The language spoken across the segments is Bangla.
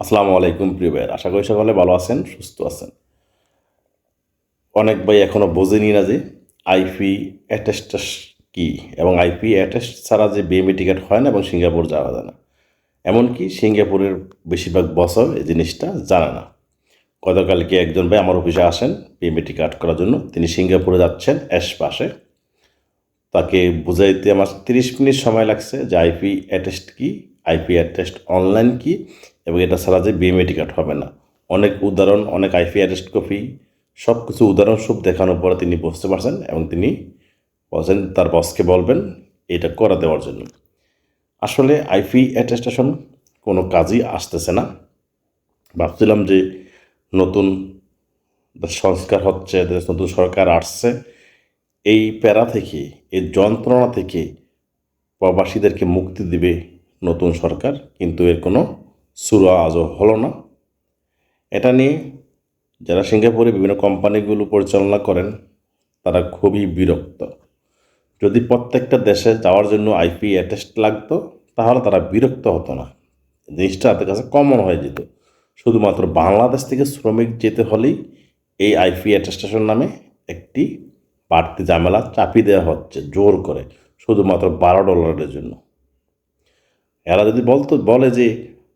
আসসালামু আলাইকুম, প্রিয় ভাইয়ের। আশা করি সকলে ভালো আছেন, সুস্থ আছেন। অনেক ভাই এখনও বোঝেনি না যে আইপি অ্যাটেস্টাস কি এবং আইপি অ্যাটেস্ট ছাড়া যে বিএমএ টিকিট হয় না এবং সিঙ্গাপুর যাওয়া যায় না। এমনকি সিঙ্গাপুরের বেশিরভাগ বছর এই জিনিসটা জানে না। গতকালকে একজন ভাই আমার অফিসে আসেন বিএমএ টিকিট করার জন্য। তিনি সিঙ্গাপুরে যাচ্ছেন অ্যাশ পাশে। তাকে বুঝাইতে আমার তিরিশ মিনিট সময় লাগছে যে আইপি অ্যাটেস্ট কি আইপি অ্যাটেস্ট অনলাইন কি? এবং এটা ছাড়া যে বিএমএ কার্ড হবে না। অনেক উদাহরণ, অনেক আইপি অ্যাটেস্ট কপি সব কিছু উদাহরণ সব দেখানোর পরে তিনি বুঝতে পারছেন এবং তিনি বলছেন, তার বসকে বলবেন এটা করা দেওয়ার জন্য। আসলে আইপি অ্যাটেস্টেশন কোনো কাজই আসতেছে না। ভাবছিলাম যে নতুন সংস্কার হচ্ছে নতুন সরকার আসছে, এই প্যারা থেকে, এই যন্ত্রণা থেকে প্রবাসীদেরকে মুক্তি দিবে নতুন সরকার, কিন্তু এর কোনো সুরা আজও হলো না। এটা নিয়ে যারা সিঙ্গাপুরে বিভিন্ন কোম্পানিগুলো পরিচালনা করেন, তারা খুবই বিরক্ত। যদি প্রত্যেকটা দেশে যাওয়ার জন্য আইপি অ্যাটেস্ট লাগতো, তাহলে তারা বিরক্ত হতো না। জিনিসটা তাদের কাছে কমন হয়ে যেত। শুধুমাত্র বাংলাদেশ থেকে শ্রমিক যেতে হলেই এই আইপি অ্যাটেস্টেশন নামে একটি বাড়তি ঝামেলা চাপিয়ে দেওয়া হচ্ছে, জোর করে, শুধুমাত্র বারো ডলারের জন্য। এরা যদি বলতো বলে যে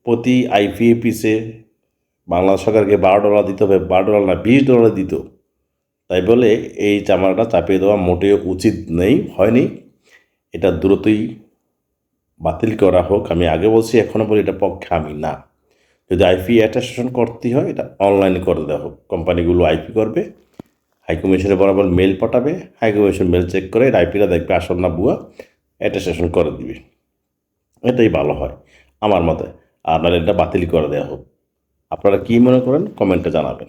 প্রতি আইপিএ পিসে বাংলাদেশ সরকারকে বারো ডলার দিতে হবে, বারো ডলার না, বিশ ডলার দিত। তাই বলে এই চামড়াটা চাপিয়ে দেওয়া মোটেও উচিত নেই, হয়নি। এটা দ্রুতই বাতিল করা হোক, আমি আগে বলছি এখনও বলি, এটা পক্ষে আমি না। যদি আইপি অ্যাটাস্টেশন করতে হয়, এটা অনলাইনে করে দেওয়া হোক। কোম্পানিগুলো আইপি করবে হাইকমিশনে বরাবর মেল পাঠাবে হাইকমিশন মেল চেক করে আইপিটা দেখবে আসল না বুয়া অ্যাটেস্টেশন করে দিবে। এটাই ভালো হয়, আমার মতে। আর নাহলে এটা বাতিল করে দেওয়া হোক। আপনারা কী মনে করেন? কমেন্টে জানাবেন।